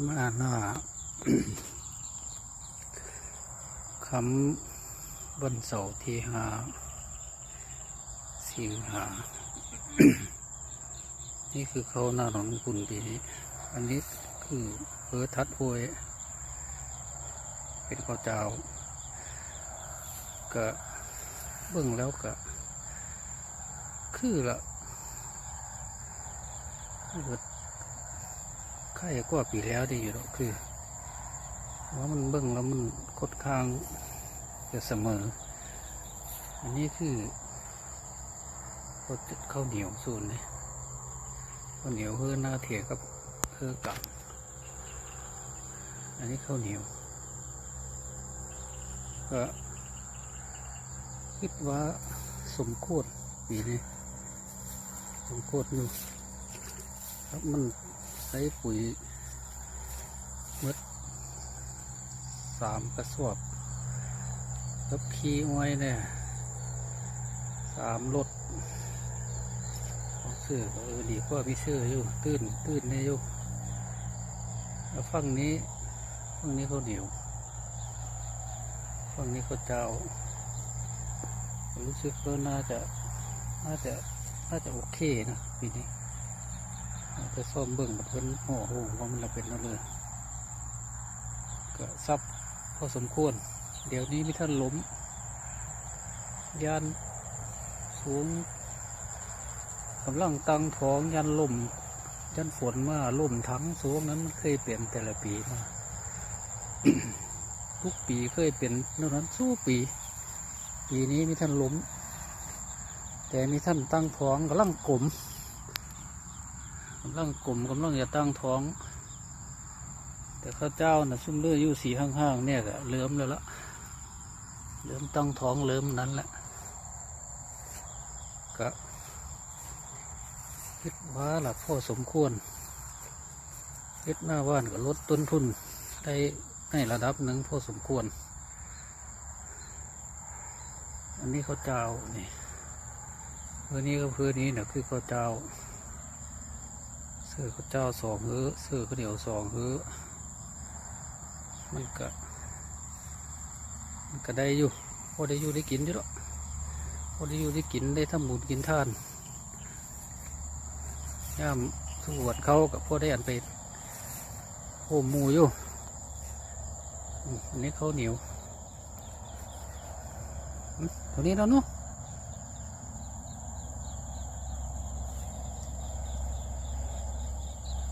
มาหน้าคำบนเสาที่หาสิงหา นี่คือเขาหน้าหนองคุณปีนี้ อันนี้คือเพอทัดพวยเป็นข้าวเจ้า ก็เบิ่งแล้วก็ คือละคือ ว่าไข่กว่าปีแล้วดีอยู่หรอกคือ ว่ามันเบิ่งแล้วมันคดค้างจะเสมอ อันนี้คือเขาจะข้าวเหนียวสูนเลยข้าวเหนียวเพื่อหน้าเทียกับเพื่อกับอันนี้ข้าวเหนียวก็คิดว่าสมโคตรปีนี้สมโคตรอยู่ครับมัน ใช้ปุ๋ยมื่อสามกระสอบแล้วขี้อ้อยเนี่ยสามรถเอาเสื้อก็เออดีกว่าพี่เสื้ออยู่ตื้นตื้นเนี่ยอยู่แล้วฝั่งนี้ฝั่งนี้เขาเหนียวฝั่งนี้เขาเจ้ารู้สึกว่าน่าจะน่าจะน่าจะโอเคนะปีนี้ อาจะซ่อมเบิ่งบบเพิ่นโอ้โหว่ามันละเป็นนั่นเลยก็ซับพอสมควร เดี๋ยวนี้มีท่านล้มยานสูงกำลังตังท้องยันล่มยันฝนมาล่มทั้งสูงนั้นมันเคยเปลี่ยนแต่ละปีมาทุกปีเคยเป็นเท่านั้นสู้ปี ปีนี้มีท่านล้ม แต่มีท่านตั้งท้องกำลังกลม กำลังกลมกำลังจะตั้งท้อง แต่ข้าเจ้าน่ะซุ่มเลืออยู่สีห้างๆเนี่ยก็เริ่มแล้วละเริ่มตั้งท้องเริ่มนั้นแหละก็คิดว่าหลักพ่อสมควรเฮ็ดหน้าบ้านก็ลดต้นทุนได้ในระดับหนึ่งพอสมควร อันนี้ข้าเจ้านี่เพื่อนี้ก็เพื่อนี้เนี่ยคือข้าเจ้า เสื้อข้าวเจ้าสองเฮือเสื้อข้าวเหนียวสองเฮือมันก็มันก็ได้อยู่พอได้อยู่ได้กินอยู่หรอกพอได้อยู่ได้กินได้ทำบุญกินทานย่ามสวดเขากับพอได้อันไปโฮมหมูอยู่อันนี้เขาเหนียวตัวนี้แล้วเนาะ